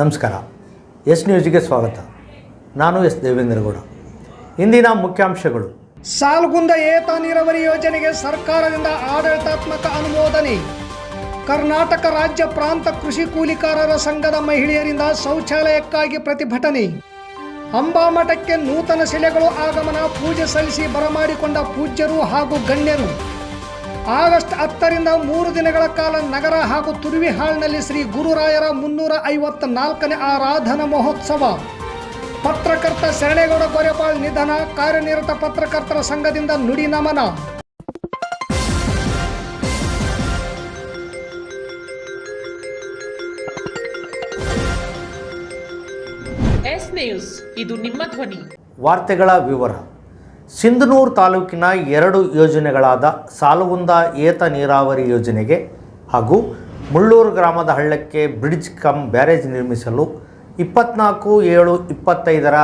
ನಮಸ್ಕಾರ. ಎಸ್ ನ್ಯೂಸ್ಗೆ ಸ್ವಾಗತ. ನಾನು ಎಸ್ ದೇವೇಂದ್ರಗೌಡ ಇಂದಿನ ಮುಖ್ಯಾಂಶಗಳು. ಸಾಲ್ಗುಂದ ಏತ ನೀರಾವರಿ ಯೋಜನೆಗೆ ಸರ್ಕಾರದಿಂದ ಆಡಳಿತಾತ್ಮಕ ಅನುಮೋದನೆ. ಕರ್ನಾಟಕ ರಾಜ್ಯ ಪ್ರಾಂತ ಕೃಷಿ ಕೂಲಿಕಾರರ ಸಂಘದ ಮಹಿಳೆಯರಿಂದ ಶೌಚಾಲಯಕ್ಕಾಗಿ ಪ್ರತಿಭಟನೆ. ಅಂಬಾಮಠಕ್ಕೆ ನೂತನ ಶಿಲೆಗಳು ಆಗಮನ, ಪೂಜೆ ಸಲ್ಲಿಸಿ ಬರಮಾಡಿಕೊಂಡ ಪೂಜ್ಯರು ಹಾಗೂ ಗಣ್ಯರು. ಆಗಸ್ಟ್ ಹತ್ತರಿಂದ ಮೂರು ದಿನಗಳ ಕಾಲ ನಗರ ಹಾಗೂ ತುರುವಿಹಾಳ್ನಲ್ಲಿ ಶ್ರೀ ಗುರುರಾಯರ ಮುನ್ನೂರ ಐವತ್ತ ನಾಲ್ಕನೇ ಆರಾಧನಾ ಮಹೋತ್ಸವ. ಪತ್ರಕರ್ತ ಶರಣೇಗೌಡ ಕೊರೆಪಾಳ್ ನಿಧನ ಕಾರ್ಯನಿರತ ಪತ್ರಕರ್ತರ ಸಂಘದಿಂದ ನುಡಿ ನಮನ. ಎಸ್ ನ್ಯೂಸ್ ಇದು ನಿಮ್ಮ ಧ್ವನಿ. ವಾರ್ತೆಗಳ ವಿವರ. ಸಿಂಧನೂರು ತಾಲೂಕಿನ ಎರಡು ಯೋಜನೆಗಳಾದ ಸಾಲುಗುಂದ ಏತ ನೀರಾವರಿ ಯೋಜನೆಗೆ ಹಾಗೂ ಮುಳ್ಳೂರು ಗ್ರಾಮದ ಹಳ್ಳಕ್ಕೆ ಬ್ರಿಡ್ಜ್ ಕಮ್ ಬ್ಯಾರೇಜ್ ನಿರ್ಮಿಸಲು ಇಪ್ಪತ್ನಾಲ್ಕು ಏಳು ಇಪ್ಪತ್ತೈದರ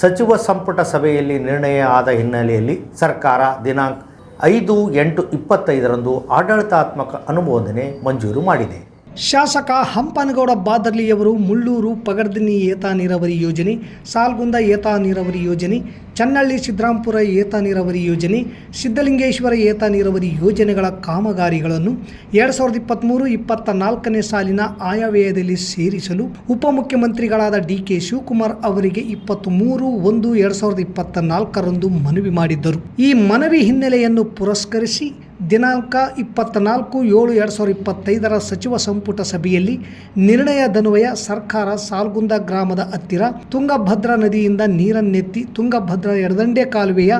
ಸಚಿವ ಸಂಪುಟ ಸಭೆಯಲ್ಲಿ ನಿರ್ಣಯ ಆದ ಹಿನ್ನೆಲೆಯಲ್ಲಿ ಸರ್ಕಾರ ದಿನಾಂಕ ಐದು ಎಂಟು ಇಪ್ಪತ್ತೈದರಂದು ಆಡಳಿತಾತ್ಮಕ ಅನುಮೋದನೆ ಮಂಜೂರು ಮಾಡಿದೆ. ಶಾಸಕ ಹಂಪನಗೌಡ ಬಾದರ್ಲಿಯವರು ಮುಳ್ಳೂರು ಪಗಡ್ದಿನಿ ಏತ ನೀರಾವರಿ ಯೋಜನೆ, ಸಾಲ್ಗುಂದ ಏತ ನೀರಾವರಿ ಯೋಜನೆ, ಚನ್ನಳ್ಳಿ ಸಿದ್ದರಾಂಪುರ ಏತ ನೀರಾವರಿ ಯೋಜನೆ ಸಿದ್ದಲಿಂಗೇಶ್ವರ ಏತ ನೀರಾವರಿ ಯೋಜನೆಗಳ ಕಾಮಗಾರಿಗಳನ್ನು ಎರಡು ಸಾವಿರದ ಇಪ್ಪತ್ತ್ಮೂರು ಇಪ್ಪತ್ತ ನಾಲ್ಕನೇ ಸಾಲಿನ ಆಯವ್ಯಯದಲ್ಲಿ ಸೇರಿಸಲು ಉಪಮುಖ್ಯಮಂತ್ರಿಗಳಾದ ಡಿ ಕೆ ಶಿವಕುಮಾರ್ ಅವರಿಗೆ ಇಪ್ಪತ್ತ್ಮೂರು ಒಂದು ಎರಡು ಸಾವಿರದ ಇಪ್ಪತ್ತ ನಾಲ್ಕರಂದು ಮನವಿ ಮಾಡಿದ್ದರು. ಈ ಮನವಿ ಹಿನ್ನೆಲೆಯನ್ನು ಪುರಸ್ಕರಿಸಿ ದಿನಾಂಕ ಇಪ್ಪತ್ತ್ನಾಲ್ಕು ಏಳು ಎರಡು ಸಾವಿರದ ಇಪ್ಪತ್ತೈದರ ಸಚಿವ ಸಂಪುಟ ಸಭೆಯಲ್ಲಿ ನಿರ್ಣಯದನ್ವಯ ಸರ್ಕಾರ ಸಾಲ್ಗುಂದ ಗ್ರಾಮದ ಹತ್ತಿರ ತುಂಗಭದ್ರಾ ನದಿಯಿಂದ ನೀರನ್ನೆತ್ತಿ ತುಂಗಭದ್ರಾ ಎಡದಂಡೆ ಕಾಲುವೆಯ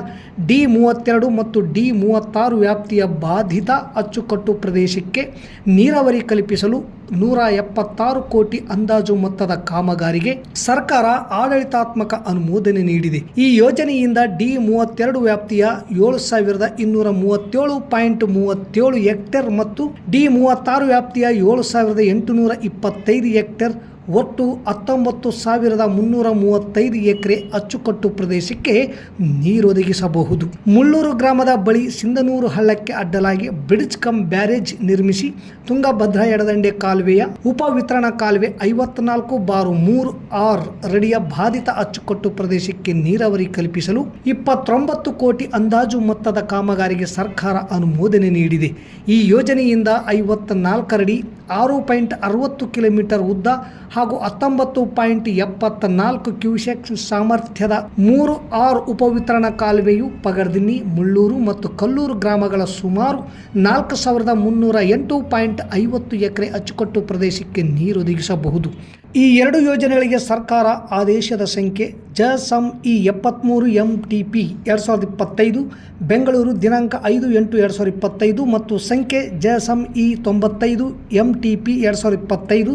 ಡಿ ಮೂವತ್ತೆರಡು ಮತ್ತು ಡಿ ಮೂವತ್ತಾರು ವ್ಯಾಪ್ತಿಯ ಬಾಧಿತ ಅಚ್ಚುಕಟ್ಟು ಪ್ರದೇಶಕ್ಕೆ ನೀರಾವರಿ ಕಲ್ಪಿಸಲು ನೂರ ಎಪ್ಪತ್ತಾರು ಕೋಟಿ ಅಂದಾಜು ಮೊತ್ತದ ಕಾಮಗಾರಿಗೆ ಸರ್ಕಾರ ಆಡಳಿತಾತ್ಮಕ ಅನುಮೋದನೆ ನೀಡಿದೆ. ಈ ಯೋಜನೆಯಿಂದ ಡಿ ಮೂವತ್ತೆರಡು ವ್ಯಾಪ್ತಿಯ ಏಳು ಸಾವಿರದ ಇನ್ನೂರ ಮೂವತ್ತೇಳು ಪಾಯಿಂಟ್ ಮೂವತ್ತೇಳು ಹೆಕ್ಟೇರ್ ಮತ್ತು ಡಿ ಮೂವತ್ತಾರು ವ್ಯಾಪ್ತಿಯ ಏಳು ಸಾವಿರದ ಎಂಟುನೂರ ಇಪ್ಪತ್ತೈದು ಹೆಕ್ಟೇರ್ ಒಟ್ಟು ಹತ್ತೊಂಬತ್ತು ಸಾವಿರದ ಮುನ್ನೂರ ಮೂವತ್ತೈದು ಎಕರೆ ಅಚ್ಚುಕಟ್ಟು ಪ್ರದೇಶಕ್ಕೆ ನೀರೊದಗಿಸಬಹುದು ಮುಳ್ಳೂರು ಗ್ರಾಮದ ಬಳಿ ಸಿಂಧನೂರು ಹಳ್ಳಕ್ಕೆ ಅಡ್ಡಲಾಗಿ ಬ್ರಿಡ್ಜ್ ಕಮ್ ಬ್ಯಾರೇಜ್ ನಿರ್ಮಿಸಿ ತುಂಗಭದ್ರಾ ಎಡದಂಡೆ ಕಾಲುವೆಯ ಉಪ ವಿತರಣಾ ಕಾಲುವೆ ಐವತ್ನಾಲ್ಕು ಬಾರು ಮೂರು ಆರ್ ರಡಿಯ ಬಾಧಿತ ಅಚ್ಚುಕಟ್ಟು ಪ್ರದೇಶಕ್ಕೆ ನೀರಾವರಿ ಕಲ್ಪಿಸಲು ಇಪ್ಪತ್ತೊಂಬತ್ತು ಕೋಟಿ ಅಂದಾಜು ಮೊತ್ತದ ಕಾಮಗಾರಿಗೆ ಸರ್ಕಾರ ಅನುಮೋದನೆ ನೀಡಿದೆ. ಈ ಯೋಜನೆಯಿಂದ ಐವತ್ತ ನಾಲ್ಕರಡಿ ಆರು ಪಾಯಿಂಟ್ ಅರವತ್ತು ಕಿಲೋಮೀಟರ್ ಉದ್ದ ಹಾಗೂ ಹತ್ತೊಂಬತ್ತು ಪಾಯಿಂಟ್ ಎಪ್ಪತ್ತ ನಾಲ್ಕು ಕ್ಯೂಸೆಕ್ ಸಾಮರ್ಥ್ಯದ ಮೂರು ಆರು ಉಪವಿತರಣಾ ಕಾಲುವೆಯು ಪಗರ್ದಿನಿ ಮುಳ್ಳೂರು ಮತ್ತು ಕಲ್ಲೂರು ಗ್ರಾಮಗಳ ಸುಮಾರು ನಾಲ್ಕು ಸಾವಿರದ ಮುನ್ನೂರ ಎಂಟು ಪಾಯಿಂಟ್ ಐವತ್ತು ಎಕರೆ ಅಚ್ಚುಕಟ್ಟು ಪ್ರದೇಶಕ್ಕೆ ನೀರೊದಗಿಸಬಹುದು ಈ ಎರಡು ಯೋಜನೆಗಳಿಗೆ ಸರ್ಕಾರ ಆದೇಶದ ಸಂಖ್ಯೆ ಜ ಸಂ ಇ ಎಪ್ಪತ್ತ್ಮೂರು ಎಂ ಟಿ ಪಿ ಎರಡು ಸಾವಿರದ ಇಪ್ಪತ್ತೈದು, ಬೆಂಗಳೂರು ದಿನಾಂಕ ಐದು ಎಂಟು ಎರಡು ಸಾವಿರದ ಇಪ್ಪತ್ತೈದು ಮತ್ತು ಸಂಖ್ಯೆ ಜ ಸಂ ಇ ತೊಂಬತ್ತೈದು ಎಂ ಟಿ ಪಿ ಎರಡು ಸಾವಿರದ ಇಪ್ಪತ್ತೈದು,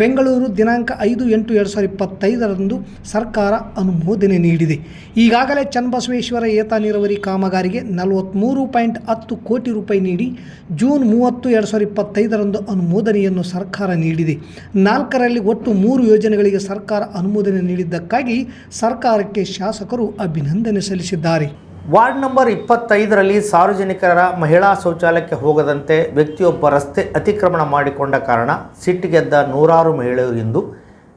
ಬೆಂಗಳೂರು ದಿನಾಂಕ ಐದು ಎಂಟು ಎರಡು ಸಾವಿರದ ಇಪ್ಪತ್ತೈದರಂದು ಸರ್ಕಾರ ಅನುಮೋದನೆ ನೀಡಿದೆ. ಈಗಾಗಲೇ ಚನ್ನಬಸವೇಶ್ವರ ಏತ ನೀರಾವರಿ ಕಾಮಗಾರಿಗೆ ನಲವತ್ತ್ಮೂರು ಪಾಯಿಂಟ್ ಹತ್ತು ಕೋಟಿ ರೂಪಾಯಿ ನೀಡಿ ಜೂನ್ ಮೂವತ್ತು ಎರಡು ಸಾವಿರದ ಇಪ್ಪತ್ತೈದರಂದು ಅನುಮೋದನೆಯನ್ನು ಸರ್ಕಾರ ನೀಡಿದೆ. ನಾಲ್ಕರಲ್ಲಿ ಒಟ್ಟು ಮೂರು ಯೋಜನೆಗಳಿಗೆ ಸರ್ಕಾರ ಅನುಮೋದನೆ ನೀಡಿದ್ದಕ್ಕಾಗಿ ಸರ್ಕಾರಕ್ಕೆ ಶಾಸಕರು ಅಭಿನಂದನೆ ಸಲ್ಲಿಸಿದ್ದಾರೆ. ವಾರ್ಡ್ ನಂಬರ್ ಇಪ್ಪತ್ತೈದರಲ್ಲಿ ಸಾರ್ವಜನಿಕರ ಮಹಿಳಾ ಶೌಚಾಲಯಕ್ಕೆ ಹೋಗದಂತೆ ವ್ಯಕ್ತಿಯೊಬ್ಬ ರಸ್ತೆ ಅತಿಕ್ರಮಣ ಮಾಡಿಕೊಂಡ ಕಾರಣ ಸಿಟ್ಟಿಗೆದ್ದ ನೂರಾರು ಮಹಿಳೆಯರು ಎಂದು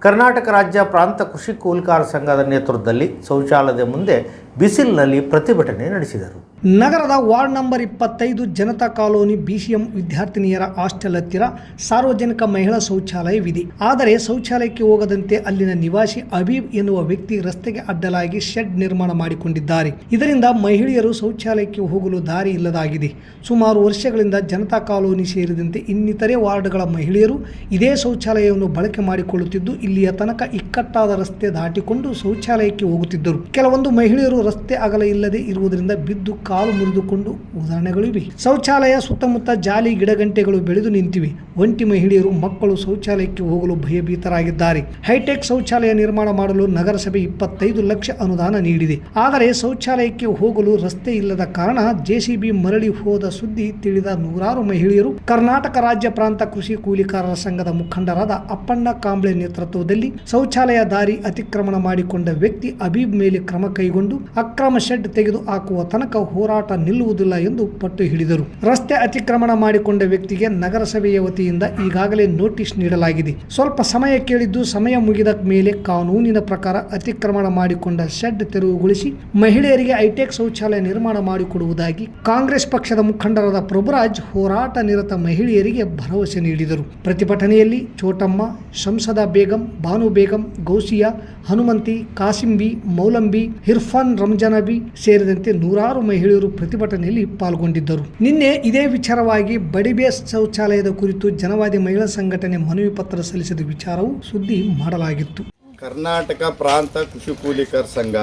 ಕರ್ನಾಟಕ ರಾಜ್ಯ ಪ್ರಾಂತ ಕೃಷಿ ಕೂಲಿಕಾರ ಸಂಘದ ನೇತೃತ್ವದಲ್ಲಿ ಶೌಚಾಲಯದ ಮುಂದೆ ಬಿಸಿಲಿನಲ್ಲಿ ಪ್ರತಿಭಟನೆ ನಡೆಸಿದರು. ನಗರದ ವಾರ್ಡ್ ನಂಬರ್ ಇಪ್ಪತ್ತೈದು ಜನತಾ ಕಾಲೋನಿ ಬಿಸಿಎಂ ವಿದ್ಯಾರ್ಥಿನಿಯರ ಹಾಸ್ಟೆಲ್ ಹತ್ತಿರ ಸಾರ್ವಜನಿಕ ಮಹಿಳಾ ಶೌಚಾಲಯವಿದೆ. ಆದರೆ ಶೌಚಾಲಯಕ್ಕೆ ಹೋಗದಂತೆ ಅಲ್ಲಿನ ನಿವಾಸಿ ಅಬೀಬ್ ಎನ್ನುವ ವ್ಯಕ್ತಿ ರಸ್ತೆಗೆ ಅಡ್ಡಲಾಗಿ ಶೆಡ್ ನಿರ್ಮಾಣ ಮಾಡಿಕೊಂಡಿದ್ದಾರೆ. ಇದರಿಂದ ಮಹಿಳೆಯರು ಶೌಚಾಲಯಕ್ಕೆ ಹೋಗಲು ದಾರಿ ಇಲ್ಲದಾಗಿದೆ. ಸುಮಾರು ವರ್ಷಗಳಿಂದ ಜನತಾ ಕಾಲೋನಿ ಸೇರಿದಂತೆ ಇನ್ನಿತರೆ ವಾರ್ಡ್ಗಳ ಮಹಿಳೆಯರು ಇದೇ ಶೌಚಾಲಯವನ್ನು ಬಳಕೆ ಮಾಡಿಕೊಳ್ಳುತ್ತಿದ್ದು, ಇಲ್ಲಿಯ ತನಕ ಇಕ್ಕಟ್ಟಾದ ರಸ್ತೆ ದಾಟಿಕೊಂಡು ಶೌಚಾಲಯಕ್ಕೆ ಹೋಗುತ್ತಿದ್ದರು. ಕೆಲವೊಂದು ಮಹಿಳೆಯರು ರಸ್ತೆ ಅಗಲ ಇಲ್ಲದೆ ಇರುವುದರಿಂದ ಬಿದ್ದು ಕಾಲು ಮುರಿದುಕೊಂಡು ಉದಾಹರಣೆಗಳು ಇವೆ. ಶೌಚಾಲಯ ಸುತ್ತಮುತ್ತ ಜಾಲಿ ಗಿಡಗಂಟೆಗಳು ಬೆಳೆದು ನಿಂತಿವೆ. ಒಂಟಿ ಮಹಿಳೆಯರು ಮಕ್ಕಳು ಶೌಚಾಲಯಕ್ಕೆ ಹೋಗಲು ಭಯಭೀತರಾಗಿದ್ದಾರೆ. ಹೈಟೆಕ್ ಶೌಚಾಲಯ ನಿರ್ಮಾಣ ಮಾಡಲು ನಗರಸಭೆ ಇಪ್ಪತ್ತೈದು ಲಕ್ಷ ಅನುದಾನ ನೀಡಿದೆ. ಆದರೆ ಶೌಚಾಲಯಕ್ಕೆ ಹೋಗಲು ರಸ್ತೆ ಇಲ್ಲದ ಕಾರಣ ಜೆಸಿಬಿ ಮರಳಿ ಹೋದ ಸುದ್ದಿ ತಿಳಿದ ನೂರಾರು ಮಹಿಳೆಯರು ಕರ್ನಾಟಕ ರಾಜ್ಯ ಪ್ರಾಂತ ಕೃಷಿ ಕೂಲಿಕಾರರ ಸಂಘದ ಮುಖಂಡರಾದ ಅಪ್ಪಣ್ಣ ಕಾಂಬ್ಳೆ ನೇತೃತ್ವದಲ್ಲಿ ಶೌಚಾಲಯ ದಾರಿ ಅತಿಕ್ರಮಣ ಮಾಡಿಕೊಂಡ ವ್ಯಕ್ತಿ ಅಬೀಬ್ ಮೇಲೆ ಕ್ರಮ ಕೈಗೊಂಡು ಅಕ್ರಮ ಶೆಡ್ ತೆಗೆದು ಹಾಕುವ ತನಕ ಹೋರಾಟ ನಿಲ್ಲುವುದಿಲ್ಲ ಎಂದು ಪಟ್ಟು ಹಿಡಿದರು. ರಸ್ತೆ ಅತಿಕ್ರಮಣ ಮಾಡಿಕೊಂಡ ವ್ಯಕ್ತಿಗೆ ನಗರಸಭೆಯ ವತಿಯಿಂದ ಈಗಾಗಲೇ ನೋಟಿಸ್ ನೀಡಲಾಗಿದೆ. ಸ್ವಲ್ಪ ಸಮಯ ಕೇಳಿದ್ದು ಸಮಯ ಮುಗಿದ ಮೇಲೆ ಕಾನೂನಿನ ಪ್ರಕಾರ ಅತಿಕ್ರಮಣ ಮಾಡಿಕೊಂಡ ಶೆಡ್ ತೆರವುಗೊಳಿಸಿ ಮಹಿಳೆಯರಿಗೆ ಐಟೆಕ್ ಶೌಚಾಲಯ ನಿರ್ಮಾಣ ಮಾಡಿಕೊಡುವುದಾಗಿ ಕಾಂಗ್ರೆಸ್ ಪಕ್ಷದ ಮುಖಂಡರಾದ ಪ್ರಭುರಾಜ್ ಹೋರಾಟ ನಿರತ ಮಹಿಳೆಯರಿಗೆ ಭರವಸೆ ನೀಡಿದರು. ಪ್ರತಿಭಟನೆಯಲ್ಲಿ ಚೋಟಮ್ಮ ಸಂಸದ ಬೇಗಂ ಬಾನು ಬೇಗಂ, ಗೌಸಿಯಾ, ಹನುಮಂತಿ, ಕಾಸಿಂಬಿ, ಮೌಲಂಬಿ, ಇರ್ಫಾನ್ ರಂಜಾನಬಿ ಸೇರಿದಂತೆ ನೂರಾರು ಮಹಿಳೆಯರು ಪ್ರತಿಭಟನೆಯಲ್ಲಿ ಪಾಲ್ಗೊಂಡಿದ್ದರು. ನಿನ್ನೆ ಇದೇ ವಿಚಾರವಾಗಿ ಬಡಿಬೇಸ್ ಶೌಚಾಲಯದ ಕುರಿತು ಜನವಾದಿ ಮಹಿಳಾ ಸಂಘಟನೆ ಮನವಿ ಪತ್ರ ಸಲ್ಲಿಸಿದ ವಿಚಾರವು ಸುದ್ದಿ ಮಾಡಲಾಗಿತ್ತು. ಕರ್ನಾಟಕ ಪ್ರಾಂತ ಕೃಷಿ ಕೂಲಿಕರ ಸಂಘ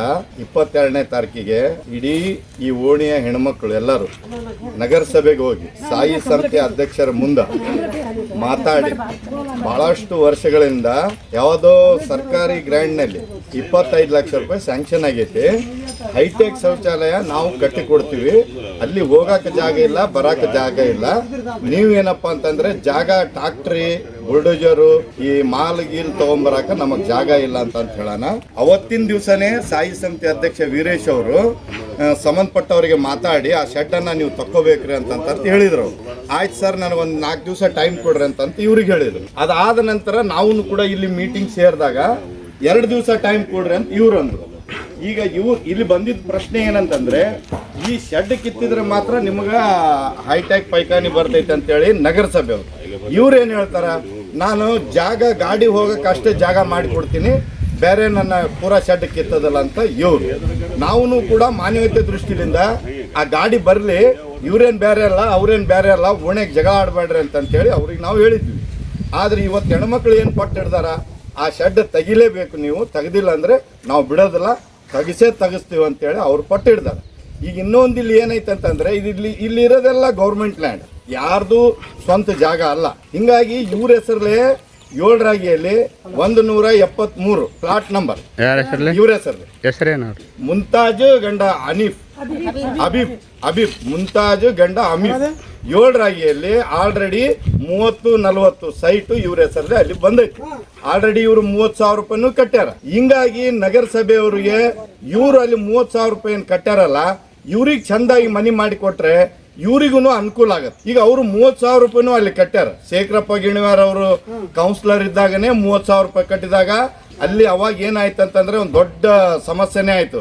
ಇಪ್ಪತ್ತೆರಡನೇ ತಾರೀಕಿಗೆ ಇಡೀ ಈ ಓಣಿಯ ಹೆಣ್ಮಕ್ಳು ಎಲ್ಲರೂ ನಗರಸಭೆಗೆ ಹೋಗಿ ಸಾಯಿ ಸಮಿತಿ ಅಧ್ಯಕ್ಷರ ಮುಂದೆ ಮಾತಾಡಿ. ಬಹಳಷ್ಟು ವರ್ಷಗಳಿಂದ ಯಾವುದೋ ಸರ್ಕಾರಿ ಗ್ರ್ಯಾಂಡ್ನಲ್ಲಿ ಇಪ್ಪತ್ತೈದು ಲಕ್ಷ ರೂಪಾಯಿ ಸ್ಯಾಂಕ್ಷನ್ ಆಗೈತಿ. ಹೈಟೆಕ್ ಶೌಚಾಲಯ ನಾವು ಕಟ್ಟಿ ಕೊಡ್ತೀವಿ ಅಲ್ಲಿ ಹೋಗಾಕ ಜಾಗ ಇಲ್ಲ ಬರಾಕ ಜಾಗ ಇಲ್ಲ. ನೀವೇನಪ್ಪ ಅಂತಂದ್ರೆ ಜಾಗ ಟ್ರಾಕ್ಟ್ರಿ ಬುಲ್ಡೋಜರು, ಈ ಮಾಲ್, ಗೀಲ್ ತಗೊಂಬರಾಕ ನಮಗ್ ಜಾಗ ಇಲ್ಲ ಅಂತ ಹೇಳೋಣ. ಅವತ್ತಿನ ದಿವಸನೇ ಸಾಯಿ ಸಮಿತಿ ಅಧ್ಯಕ್ಷ ವೀರೇಶ್ ಅವರು ಸಂಬಂಧಪಟ್ಟವರಿಗೆ ಮಾತಾಡಿ ಆ ಶೆಡ್ ಅನ್ನ ನೀವು ತಕ್ಕೋಬೇಕ್ರಿ ಅಂತಂತ ಹೇಳಿದ್ರು. ಆಯ್ತು ಸರ್ ನನಗೊಂದು ನಾಲ್ಕು ದಿವಸ ಟೈಮ್ ಕೊಡ್ರಿ ಅಂತಂತ ಇವ್ರಿಗೆ ಹೇಳಿದ್ರು. ಅದಾದ ನಂತರ ನಾವು ಕೂಡ ಇಲ್ಲಿ ಮೀಟಿಂಗ್ ಸೇರಿದಾಗ ಎರಡು ದಿವಸ ಟೈಮ್ ಕೊಡ್ರಿ ಅಂತ ಇವ್ರು ಅಂದ್ರು. ಈಗ ಇವ್ರು ಇಲ್ಲಿ ಬಂದಿದ್ದ ಪ್ರಶ್ನೆ ಏನಂತಂದ್ರೆ, ಈ ಶೆಡ್ ಕಿತ್ತಿದ್ರೆ ಮಾತ್ರ ನಿಮ್ಗ ಹೈಟೆಕ್ ಪೈಖಾನಿ ಬರ್ತೈತೆ ಅಂತೇಳಿ ನಗರಸಭೆ ಇವ್ರು ಏನು ಹೇಳ್ತಾರ, ನಾನು ಜಾಗ, ಗಾಡಿ ಹೋಗಕ್ಕೆ ಅಷ್ಟೇ ಜಾಗ ಮಾಡಿಕೊಡ್ತೀನಿ, ಬೇರೆ ನನ್ನ ಪೂರಾ ಶೆಡ್ ಕಿತ್ತದಲ್ಲ ಅಂತ ಇವ್ರು. ನಾವು ಕೂಡ ಮಾನವೀಯತೆ ದೃಷ್ಟಿಯಿಂದ ಆ ಗಾಡಿ ಬರಲಿ, ಇವ್ರೇನು ಬೇರೆ ಅಲ್ಲ, ಅವ್ರೇನು ಬೇರೆ ಅಲ್ಲ ಓಣೆಗೆ ಜಗಳ ಆಡಬೇಡ್ರಿ ಅಂತಂತೇಳಿ ಅವ್ರಿಗೆ ನಾವು ಹೇಳಿದ್ವಿ. ಆದ್ರೆ ಇವತ್ತು ಹೆಣ್ಮಕ್ಳು ಏನು ಪಟ್ಟು ಆ ಶೆಡ್ ತೆಗಿಲೇಬೇಕು ನೀವು. ತೆಗೆದಿಲ್ಲ ಅಂದ್ರೆ ನಾವು ಬಿಡೋದಿಲ್ಲ. ತೆಗಿಸೇ ತೆಗಿಸ್ತೀವಿ ಅಂತೇಳಿ ಅವ್ರು ಪಟ್ಟು ಹಿಡ್ದಾರೆ ಈಗ ಇನ್ನೊಂದು ಇಲ್ಲಿ ಏನೈತೆ ಅಂತಂದ್ರೆ ಇದು ಇಲ್ಲಿ ಇಲ್ಲಿರೋದೆಲ್ಲ ಗೌರ್ಮೆಂಟ್ ಲ್ಯಾಂಡ್ ಯಾರ್ದು ಸ್ವಂತ ಜಾಗ ಅಲ್ಲ. ಹಿಂಗಾಗಿ ಇವ್ರ ಹೆಸರಲ್ಲೇ ಏಳರಾಗಿಯಲ್ಲಿ ಒಂದು ನೂರ ಎಪ್ಪತ್ಮೂರು ಪ್ಲಾಟ್ ನಂಬರ್ ಯಾರ ಹೆಸರಲ್ಲಿ? ಇವ್ರ ಹೆಸರು ಹೆಸರೇನು ಅವ್ರು? ಮುಂತಾಜ್ ಗಂಡ ಅನೀಫ್. ಅಬೀಬ್ ಅಬೀಬ್ ಮುಂತಾಜ್ ಗಂಡ ಅಮೀಫ್. ಏಳರಾಗಿಯಲ್ಲಿ ಆಲ್ರೆಡಿ ಮೂವತ್ತು ನಲವತ್ತು ಸೈಟು ಇವ್ರ ಹೆಸರಲ್ಲಿ ಅಲ್ಲಿ ಬಂದೈತಿ. ಆಲ್ರೆಡಿ ಇವರು ಮೂವತ್ತು ಸಾವಿರ ರೂಪಾಯಿನೂ ಕಟ್ಟ್ಯಾರ ಹಿಂಗಾಗಿ ನಗರಸಭೆಯವರಿಗೆ ಇವ್ರು ಅಲ್ಲಿ ಮೂವತ್ತು ಸಾವಿರ ರೂಪಾಯಿ ಏನ್ ಕಟ್ಟ್ಯಾರಲ್ಲ ಇವ್ರಿಗೆ ಚಂದಾಗಿ ಮನಿ ಮಾಡಿ ಕೊಟ್ರೆ ಇವ್ರಿಗೂ ಅನುಕೂಲ ಆಗತ್ತೆ. ಈಗ ಅವರು ಮೂವತ್ ಸಾವಿರ ರೂಪಾಯಿನೂ ಅಲ್ಲಿ ಕಟ್ಟ್ಯಾರ. ಶೇಖರಪ್ಪ ಗಿಣಿವಾರ್ ಅವರು ಕೌನ್ಸಿಲರ್ ಇದ್ದಾಗನೇ ಮೂವತ್ತು ಸಾವಿರ ರೂಪಾಯಿ ಕಟ್ಟಿದಾಗ ಅಲ್ಲಿ ಅವಾಗ ಏನಾಯ್ತು ಅಂತಂದ್ರೆ ಒಂದು ದೊಡ್ಡ ಸಮಸ್ಯೆನೇ ಆಯ್ತು.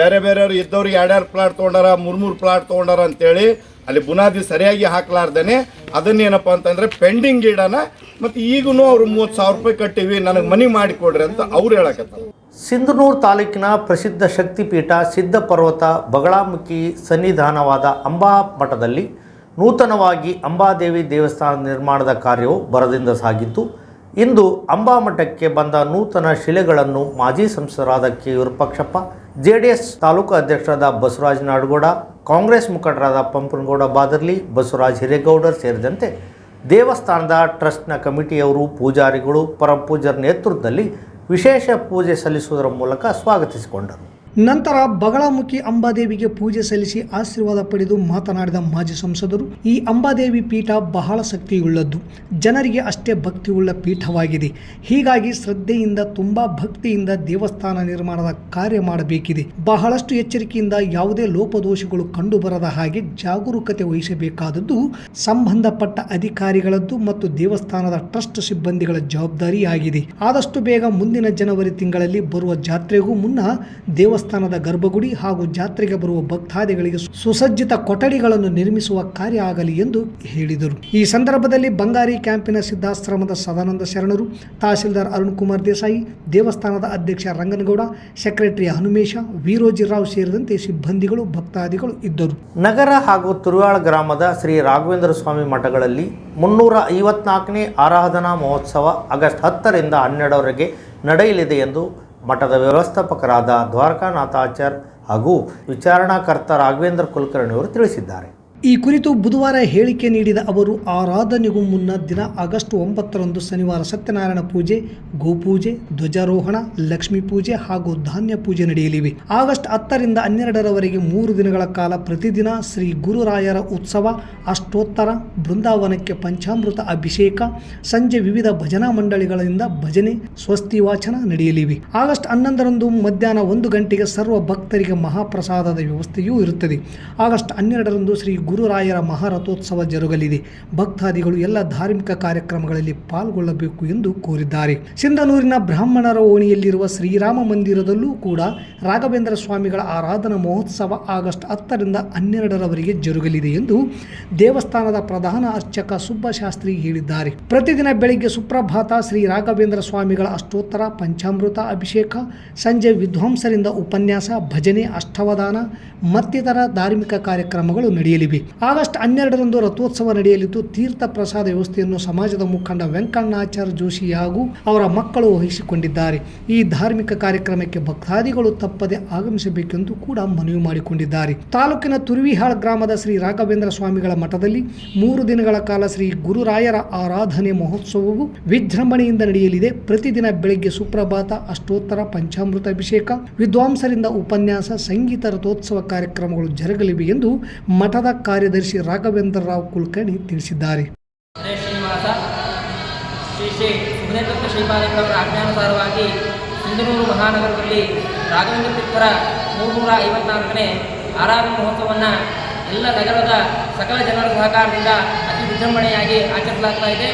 ಬೇರೆ ಬೇರೆಯವರು ಇದ್ದವ್ರಿಗೆ ಎರಡೆರಡು ಪ್ಲಾಟ್ ತೊಗೊಂಡಾರ ಮೂರ್ ಮೂರು ಪ್ಲಾಟ್ ತೊಗೊಂಡಾರ ಅಂತೇಳಿ ಅಲ್ಲಿ ಬುನಾದಿ ಸರಿಯಾಗಿ ಹಾಕ್ಲಾರ್ದೇನೆ ಅದನ್ನೇನಪ್ಪ ಅಂತಂದ್ರೆ ಪೆಂಡಿಂಗ್ ಇಡೋಣ ಮತ್ತು ಈಗೂ ಅವ್ರು ಮೂವತ್ತು ಸಾವಿರ ರೂಪಾಯಿ ಕಟ್ಟಿವಿ, ನನಗೆ ಮನಿ ಮಾಡಿಕೊಡ್ರಿ ಅಂತ ಅವ್ರು ಹೇಳಕತ್ತಾರ. ಸಿಂಧನೂರು ತಾಲೂಕಿನ ಪ್ರಸಿದ್ಧ ಶಕ್ತಿಪೀಠ ಸಿದ್ಧ ಪರ್ವತ ಬಗಳಾಮುಖಿ ಸನ್ನಿಧಾನವಾದ ಅಂಬಾ ಮಠದಲ್ಲಿ ನೂತನವಾಗಿ ಅಂಬಾದೇವಿ ದೇವಸ್ಥಾನ ನಿರ್ಮಾಣದ ಕಾರ್ಯವು ಭರದಿಂದ ಸಾಗಿತ್ತು. ಇಂದು ಅಂಬಾ ಮಠಕ್ಕೆ ಬಂದ ನೂತನ ಶಿಲೆಗಳನ್ನು ಮಾಜಿ ಸಂಸದರಾದ K Virupakshappa J D S taluk ಅಧ್ಯಕ್ಷರಾದ ಬಸವರಾಜ ನಾಡಗೌಡ, ಕಾಂಗ್ರೆಸ್ ಮುಖಂಡರಾದ ಪಂಪನಗೌಡ ಬಾದರ್ಲಿ, ಬಸವರಾಜ ಹಿರೇಗೌಡರ್ ಸೇರಿದಂತೆ ದೇವಸ್ಥಾನದ ಟ್ರಸ್ಟ್ನ ಕಮಿಟಿಯವರು ಪೂಜಾರಿಗಳು ಪರಮಪೂಜರ ನೇತೃತ್ವದಲ್ಲಿ ವಿಶೇಷ ಪೂಜೆ ಸಲ್ಲಿಸುವುದರ ಮೂಲಕ ಸ್ವಾಗತಿಸಿಕೊಂಡರು. ನಂತರ ಬಗಳಾಮುಖಿ ಅಂಬಾದೇವಿಗೆ ಪೂಜೆ ಸಲ್ಲಿಸಿ ಆಶೀರ್ವಾದ ಪಡೆದು ಮಾತನಾಡಿದ ಮಾಜಿ ಸಂಸದರು, ಈ ಅಂಬಾದೇವಿ ಪೀಠ ಬಹಳ ಶಕ್ತಿಯುಳ್ಳದ್ದು. ಜನರಿಗೆ ಅಷ್ಟೇ ಭಕ್ತಿಯುಳ್ಳ ಪೀಠವಾಗಿದೆ. ಹೀಗಾಗಿ ಶ್ರದ್ಧೆಯಿಂದ, ತುಂಬಾ ಭಕ್ತಿಯಿಂದ ದೇವಸ್ಥಾನ ನಿರ್ಮಾಣದ ಕಾರ್ಯ ಮಾಡಬೇಕಿದೆ. ಬಹಳಷ್ಟು ಎಚ್ಚರಿಕೆಯಿಂದ ಯಾವುದೇ ಲೋಪದೋಷಗಳು ಕಂಡುಬರದ ಹಾಗೆ ಜಾಗರೂಕತೆ ವಹಿಸಬೇಕಾದದ್ದು ಸಂಬಂಧಪಟ್ಟ ಅಧಿಕಾರಿಗಳದ್ದು ಮತ್ತು ದೇವಸ್ಥಾನದ ಟ್ರಸ್ಟ್ ಸಿಬ್ಬಂದಿಗಳ ಜವಾಬ್ದಾರಿಯಾಗಿದೆ. ಆದಷ್ಟು ಬೇಗ ಮುಂದಿನ ಜನವರಿ ತಿಂಗಳಲ್ಲಿ ಬರುವ ಜಾತ್ರೆಗೂ ಮುನ್ನ ದೇವಸ್ಥಾನದ ಗರ್ಭಗುಡಿ ಹಾಗೂ ಜಾತ್ರೆಗೆ ಬರುವ ಭಕ್ತಾದಿಗಳಿಗೆ ಸುಸಜ್ಜಿತ ಕೊಠಡಿಗಳನ್ನು ನಿರ್ಮಿಸುವ ಕಾರ್ಯ ಆಗಲಿ ಎಂದು ಹೇಳಿದರು. ಈ ಸಂದರ್ಭದಲ್ಲಿ ಬಂಗಾರಿ ಕ್ಯಾಂಪಿನ ಸಿದ್ಧಾಶ್ರಮದ ಸದಾನಂದ ಶರಣರು, ತಹಸೀಲ್ದಾರ್ ಅರುಣ್ ಕುಮಾರ್ ದೇಸಾಯಿ, ದೇವಸ್ಥಾನದ ಅಧ್ಯಕ್ಷ ರಂಗನಗೌಡ, ಸೆಕ್ರೆಟರಿ ಹನುಮೇಶ ವೀರೋಜಿರಾವ್ ಸೇರಿದಂತೆ ಸಿಬ್ಬಂದಿಗಳು, ಭಕ್ತಾದಿಗಳು ಇದ್ದರು. ನಗರ ಹಾಗೂ ತುರುವಾಳ ಗ್ರಾಮದ ಶ್ರೀ ರಾಘವೇಂದ್ರ ಸ್ವಾಮಿ ಮಠಗಳಲ್ಲಿ ಮುನ್ನೂರ ಐವತ್ನಾಲ್ಕನೇ ಆರಾಧನಾ ಮಹೋತ್ಸವ ಆಗಸ್ಟ್ ಹತ್ತರಿಂದ ಹನ್ನೆರಡರವರೆಗೆ ನಡೆಯಲಿದೆ ಎಂದು ಮಠದ ವ್ಯವಸ್ಥಾಪಕರಾದ ದ್ವಾರಕಾನಾಥಾಚಾರ್ ಹಾಗೂ ವಿಚಾರಣಾಕರ್ತ ರಾಘವೇಂದ್ರ ಕುಲಕರ್ಣಿಯವರು ತಿಳಿಸಿದ್ದಾರೆ. ಈ ಕುರಿತು ಬುಧವಾರ ಹೇಳಿಕೆ ನೀಡಿದ ಅವರು, ಆರಾಧನೆಗೂ ಮುನ್ನ ದಿನ ಆಗಸ್ಟ್ ಒಂಬತ್ತರಂದು ಶನಿವಾರ ಸತ್ಯನಾರಾಯಣ ಪೂಜೆ, ಗೋಪೂಜೆ, ಧ್ವಜಾರೋಹಣ, ಲಕ್ಷ್ಮೀ ಪೂಜೆ ಹಾಗೂ ಧಾನ್ಯ ಪೂಜೆ ನಡೆಯಲಿವೆ. ಆಗಸ್ಟ್ ಹತ್ತರಿಂದ ಹನ್ನೆರಡರವರೆಗೆ ಮೂರು ದಿನಗಳ ಕಾಲ ಪ್ರತಿದಿನ ಶ್ರೀ ಗುರುರಾಯರ ಉತ್ಸವ, ಅಷ್ಟೋತ್ತರ, ಬೃಂದಾವನಕ್ಕೆ ಪಂಚಾಮೃತ ಅಭಿಷೇಕ, ಸಂಜೆ ವಿವಿಧ ಭಜನಾ ಮಂಡಳಿಗಳಿಂದ ಭಜನೆ, ಸ್ವಸ್ತಿ ವಾಚನ ನಡೆಯಲಿವೆ. ಆಗಸ್ಟ್ ಹನ್ನೊಂದರಂದು ಮಧ್ಯಾಹ್ನ ಒಂದು ಗಂಟೆಗೆ ಸರ್ವ ಭಕ್ತರಿಗೆ ಮಹಾಪ್ರಸಾದದ ವ್ಯವಸ್ಥೆಯೂ ಇರುತ್ತದೆ. ಆಗಸ್ಟ್ ಹನ್ನೆರಡರಂದು ಶ್ರೀ ಗುರುರಾಯರ ಮಹಾರಥೋತ್ಸವ ಜರುಗಲಿದೆ. ಭಕ್ತಾದಿಗಳು ಎಲ್ಲ ಧಾರ್ಮಿಕ ಕಾರ್ಯಕ್ರಮಗಳಲ್ಲಿ ಪಾಲ್ಗೊಳ್ಳಬೇಕು ಎಂದು ಕೋರಿದ್ದಾರೆ. ಸಿಂಧನೂರಿನ ಬ್ರಾಹ್ಮಣರ ಓಣಿಯಲ್ಲಿರುವ ಶ್ರೀರಾಮ ಮಂದಿರದಲ್ಲೂ ಕೂಡ ರಾಘವೇಂದ್ರ ಸ್ವಾಮಿಗಳ ಆರಾಧನಾ ಮಹೋತ್ಸವ ಆಗಸ್ಟ್ ಹತ್ತರಿಂದ ಹನ್ನೆರಡರವರೆಗೆ ಜರುಗಲಿದೆ ಎಂದು ದೇವಸ್ಥಾನದ ಪ್ರಧಾನ ಅರ್ಚಕ ಸುಬ್ಬಶಾಸ್ತ್ರಿ ಹೇಳಿದ್ದಾರೆ. ಪ್ರತಿದಿನ ಬೆಳಿಗ್ಗೆ ಸುಪ್ರಭಾತ ಶ್ರೀ ರಾಘವೇಂದ್ರ ಸ್ವಾಮಿಗಳ ಅಷ್ಟೋತ್ತರ, ಪಂಚಾಮೃತ ಅಭಿಷೇಕ, ಸಂಜೆ ವಿದ್ವಾಂಸರಿಂದ ಉಪನ್ಯಾಸ, ಭಜನೆ ಅಷ್ಟವದಾನ ಮತ್ತಿತರ ಧಾರ್ಮಿಕ ಕಾರ್ಯಕ್ರಮಗಳು ನಡೆಯಲಿವೆ. ಆಗಸ್ಟ್ ಹನ್ನೆರಡರಂದು ರಥೋತ್ಸವ ನಡೆಯಲಿದ್ದು, ತೀರ್ಥ ಪ್ರಸಾದ ವ್ಯವಸ್ಥೆಯನ್ನು ಸಮಾಜದ ಮುಖಂಡ ವೆಂಕಣ್ಣಾಚಾರ್ಯ ಜೋಶಿ ಹಾಗೂ ಅವರ ಮಕ್ಕಳು ವಹಿಸಿಕೊಂಡಿದ್ದಾರೆ. ಈ ಧಾರ್ಮಿಕ ಕಾರ್ಯಕ್ರಮಕ್ಕೆ ಭಕ್ತಾದಿಗಳು ತಪ್ಪದೆ ಆಗಮಿಸಬೇಕೆಂದು ಕೂಡ ಮನವಿ ಮಾಡಿಕೊಂಡಿದ್ದಾರೆ. ತಾಲೂಕಿನ ತುರುವಿಹಾಳ್ ಗ್ರಾಮದ ಶ್ರೀ ರಾಘವೇಂದ್ರ ಸ್ವಾಮಿಗಳ ಮಠದಲ್ಲಿ ಮೂರು ದಿನಗಳ ಕಾಲ ಶ್ರೀ ಗುರುರಾಯರ ಆರಾಧನೆ ಮಹೋತ್ಸವವು ವಿಜೃಂಭಣೆಯಿಂದ ನಡೆಯಲಿದೆ. ಪ್ರತಿದಿನ ಬೆಳಗ್ಗೆ ಸುಪ್ರಭಾತ, ಅಷ್ಟೋತ್ತರ, ಪಂಚಾಮೃತ ಅಭಿಷೇಕ, ವಿದ್ವಾಂಸರಿಂದ ಉಪನ್ಯಾಸ, ಸಂಗೀತ ರಥೋತ್ಸವ ಕಾರ್ಯಕ್ರಮಗಳು ಜರುಗಲಿವೆ ಎಂದು ಮಠದ ಕಾರ್ಯದರ್ಶಿ ರಾಘವೇಂದ್ರ ರಾವ್ ಕುಲಕರ್ಣಿ ತಿಳಿಸಿದ್ದಾರೆ. ಶ್ರೀನಿವಾಸ ಸಿಂಧನೂರು ಮಹಾನಗರದಲ್ಲಿ ರಾಘವೇಂದ್ರ ತೀರ್ಥರ ಮೂರ್ನೂರ ಐವತ್ನಾಲ್ಕನೇ ಆರಾಧನಾ ಮಹೋತ್ಸವವನ್ನು ಎಲ್ಲ ನಗರದ ಸಕಲ ಜನರ ಸಹಕಾರದಿಂದ ಅತಿ ವಿಜೃಂಭಣೆಯಾಗಿ ಆಚರಿಸಲಾಗ್ತಾ ಇದೆ.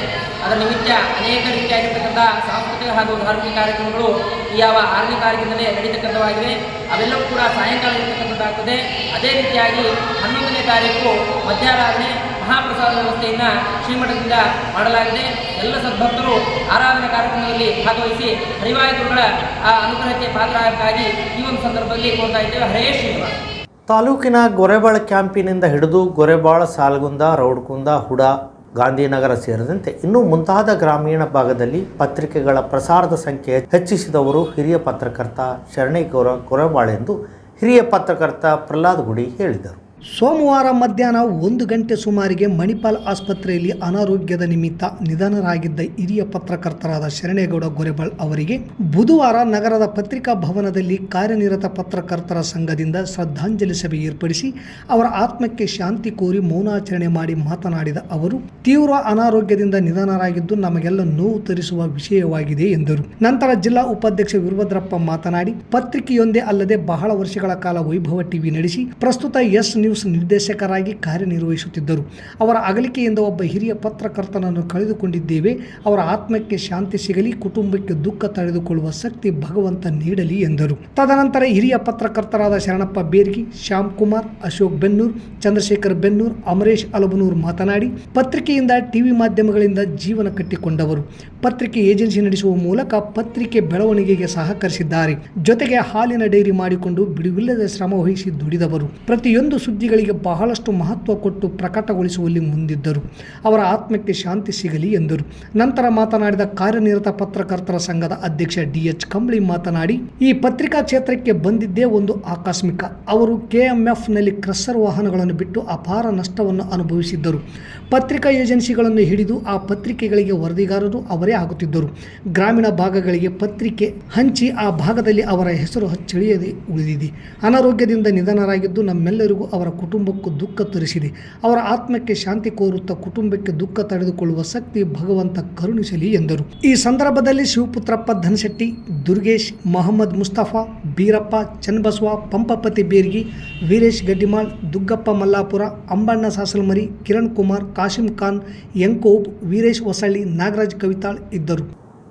ಅದರ ನಿಮಿತ್ತ ಅನೇಕ ರೀತಿಯಾಗಿರ್ತಕ್ಕಂಥ ಸಾಂಸ್ಕೃತಿಕ ಹಾಗೂ ಧಾರ್ಮಿಕ ಕಾರ್ಯಕ್ರಮಗಳು ಈ ಯಾವ ಆರನೇ ತಾರೀಕಿನಲ್ಲೇ ನಡೀತಕ್ಕಂಥವಾಗಿವೆ. ಅವೆಲ್ಲವೂ ಕೂಡ ಸಾಯಂಕಾಲ ಇರತಕ್ಕಂಥದ್ದಾಗ್ತದೆ. ಅದೇ ರೀತಿಯಾಗಿ ಹನ್ನೊಂದನೇ ತಾರೀಕು ಮಧ್ಯಾರಾಧನೆ ಮಹಾಪ್ರಸಾದ ವ್ಯವಸ್ಥೆಯನ್ನು ಶ್ರೀಮಠದಿಂದ ಮಾಡಲಾಗಿದೆ. ಎಲ್ಲ ಸದ್ಭಕ್ತರು ಆರಾಧನಾ ಕಾರ್ಯಕ್ರಮದಲ್ಲಿ ಭಾಗವಹಿಸಿ ಹರಿವಾಯುಗಳ ಆ ಅನುಗ್ರಹಕ್ಕೆ ಪಾತ್ರರಾಗಕ್ಕಾಗಿ ಈ ಒಂದು ಸಂದರ್ಭದಲ್ಲಿ ಕೋರ್ತಾ ಇದ್ದೇವೆ. ಹರೇ ಶ್ರೀನಿವಾಸ. ತಾಲೂಕಿನ ಗೊರೆಬಾಳ ಕ್ಯಾಂಪಿನಿಂದ ಹಿಡಿದು ಗೊರೆಬಾಳ, ಸಾಲಗುಂದ, ರೌಡ್ಕುಂದ, ಹುಡ, ಗಾಂಧಿನಗರ ಸೇರಿದಂತೆ ಇನ್ನೂ ಮುಂತಾದ ಗ್ರಾಮೀಣ ಭಾಗದಲ್ಲಿ ಪತ್ರಿಕೆಗಳ ಪ್ರಸಾರದ ಸಂಖ್ಯೆ ಹೆಚ್ಚಿಸಿದವರು ಹಿರಿಯ ಪತ್ರಕರ್ತ ಶರಣೇಗೌರ ಗೊರೆಬಾಳ ಎಂದು ಹಿರಿಯ ಪತ್ರಕರ್ತ ಪ್ರಹ್ಲಾದ್ ಗುಡಿ ಹೇಳಿದರು. ಸೋಮವಾರ ಮಧ್ಯಾಹ್ನ ಒಂದು ಗಂಟೆ ಸುಮಾರಿಗೆ ಮಣಿಪಾಲ್ ಆಸ್ಪತ್ರೆಯಲ್ಲಿ ಅನಾರೋಗ್ಯದ ನಿಮಿತ್ತ ನಿಧನರಾಗಿದ್ದ ಹಿರಿಯ ಪತ್ರಕರ್ತರಾದ ಶರಣೇಗೌಡ ಗೊರೆಬಾಳ್ ಅವರಿಗೆ ಬುಧವಾರ ನಗರದ ಪತ್ರಿಕಾ ಭವನದಲ್ಲಿ ಕಾರ್ಯನಿರತ ಪತ್ರಕರ್ತರ ಸಂಘದಿಂದ ಶ್ರದ್ಧಾಂಜಲಿ ಸಭೆ ಏರ್ಪಡಿಸಿ ಅವರ ಆತ್ಮಕ್ಕೆ ಶಾಂತಿ ಕೋರಿ ಮೌನಾಚರಣೆ ಮಾಡಿ ಮಾತನಾಡಿದ ಅವರು, ತೀವ್ರ ಅನಾರೋಗ್ಯದಿಂದ ನಿಧನರಾಗಿದ್ದು ನಮಗೆಲ್ಲ ನೋವು ತರಿಸುವ ವಿಷಯವಾಗಿದೆ ಎಂದರು. ನಂತರ ಜಿಲ್ಲಾ ಉಪಾಧ್ಯಕ್ಷ ವೀರಭದ್ರಪ್ಪ ಮಾತನಾಡಿ, ಪತ್ರಿಕೆಯೊಂದೇ ಅಲ್ಲದೆ ಬಹಳ ವರ್ಷಗಳ ಕಾಲ ವೈಭವ ಟಿವಿ ನಡೆಸಿ, ಪ್ರಸ್ತುತ ಎಸ್ ನ್ಯೂಸ್ ನಿರ್ದೇಶಕರಾಗಿ ಕಾರ್ಯನಿರ್ವಹಿಸುತ್ತಿದ್ದರು. ಅವರ ಅಗಲಿಕೆಯಿಂದ ಒಬ್ಬ ಹಿರಿಯ ಪತ್ರಕರ್ತನನ್ನು ಕಳೆದುಕೊಂಡಿದ್ದೇವೆ. ಅವರ ಆತ್ಮಕ್ಕೆ ಶಾಂತಿ ಸಿಗಲಿ, ಕುಟುಂಬಕ್ಕೆ ದುಃಖ ತಡೆದುಕೊಳ್ಳುವ ಶಕ್ತಿ ಭಗವಂತ ನೀಡಲಿ ಎಂದರು. ತದನಂತರ ಹಿರಿಯ ಪತ್ರಕರ್ತರಾದ ಶರಣಪ್ಪ ಬೇರ್ಗಿ, ಶ್ಯಾಮ್ ಕುಮಾರ್, ಅಶೋಕ್ ಬೆನ್ನೂರ್, ಚಂದ್ರಶೇಖರ್ ಬೆನ್ನೂರ್, ಅಮರೇಶ್ ಅಲಬನೂರ್ ಮಾತನಾಡಿ, ಪತ್ರಿಕೆಯಿಂದ, ಟಿವಿ ಮಾಧ್ಯಮಗಳಿಂದ ಜೀವನ ಕಟ್ಟಿಕೊಂಡವರು. ಪತ್ರಿಕೆ ಏಜೆನ್ಸಿ ನಡೆಸುವ ಮೂಲಕ ಪತ್ರಿಕೆ ಬೆಳವಣಿಗೆಗೆ ಸಹಕರಿಸಿದ್ದಾರೆ. ಜೊತೆಗೆ ಹಾಲಿನ ಡೈರಿ ಮಾಡಿಕೊಂಡು ಬಿಡುವಿಲ್ಲದೆ ಶ್ರಮ ವಹಿಸಿ ದುಡಿದವರು. ಪ್ರತಿಯೊಂದು ಸುದ್ದಿಗಳಿಗೆ ಬಹಳಷ್ಟು ಮಹತ್ವ ಕೊಟ್ಟು ಪ್ರಕಟಗೊಳಿಸುವಲ್ಲಿ ಮುಂದಿದ್ದರು. ಅವರ ಆತ್ಮಕ್ಕೆ ಶಾಂತಿ ಸಿಗಲಿ ಎಂದರು. ನಂತರ ಮಾತನಾಡಿದ ಕಾರ್ಯನಿರತ ಪತ್ರಕರ್ತರ ಸಂಘದ ಅಧ್ಯಕ್ಷ ಡಿ ಎಚ್ ಕಂಬಳಿ ಮಾತನಾಡಿ, ಈ ಪತ್ರಿಕಾ ಕ್ಷೇತ್ರಕ್ಕೆ ಬಂದಿದ್ದೇ ಒಂದು ಆಕಸ್ಮಿಕ. ಅವರು ಕೆಎಂಎಫ್ನಲ್ಲಿ ಕ್ರಸ್ಸರ್ ವಾಹನಗಳನ್ನು ಬಿಟ್ಟು ಅಪಾರ ನಷ್ಟವನ್ನು ಅನುಭವಿಸಿದ್ದರು. ಪತ್ರಿಕಾ ಏಜೆನ್ಸಿಗಳನ್ನು ಹಿಡಿದು ಆ ಪತ್ರಿಕೆಗಳಿಗೆ ವರದಿಗಾರರು ಅವರೇ ಆಗುತ್ತಿದ್ದರು. ಗ್ರಾಮೀಣ ಭಾಗಗಳಿಗೆ ಪತ್ರಿಕೆ ಹಂಚಿ ಆ ಭಾಗದಲ್ಲಿ ಅವರ ಹೆಸರು ಹಚ್ಚಳಿಯದೆ ಉಳಿದಿದೆ. ಅನಾರೋಗ್ಯದಿಂದ ನಿಧನರಾಗಿದ್ದು ನಮ್ಮೆಲ್ಲರಿಗೂ ಅವರ ಕುಟುಂಬಕ್ಕೂ ದುಃಖ ತರಿಸಿದೆ. ಅವರ ಆತ್ಮಕ್ಕೆ ಶಾಂತಿ ಕೋರುತ್ತಾ ಕುಟುಂಬಕ್ಕೆ ದುಃಖ ತಡೆದುಕೊಳ್ಳುವ ಶಕ್ತಿ ಭಗವಂತ ಕರುಣಿಸಲಿ ಎಂದರು. ಈ ಸಂದರ್ಭದಲ್ಲಿ ಶಿವಪುತ್ರಪ್ಪ ಧನಶೆಟ್ಟಿ, ದುರ್ಗೇಶ್, ಮೊಹಮ್ಮದ್ ಮುಸ್ತಫಾ, ಬೀರಪ್ಪ, ಚನ್ನಬಸವ, ಪಂಪಪತಿ ಬೇರ್ಗಿ, ವೀರೇಶ್ ಗಡ್ಡಿಮಾಳ್, ದುಗ್ಗಪ್ಪ ಮಲ್ಲಾಪುರ, ಅಂಬಣ್ಣ ಸಾಸಲ್ಮರಿ, ಕಿರಣ್ ಕುಮಾರ್, ಕಾಶಿಂ ಖಾನ್ ಯಂಕೋಬ್ ವೀರೇಶ್ ಹೊಸಳ್ಳಿ, ನಾಗರಾಜ್ ಕವಿತಾಳ್ ಇದ್ದರು.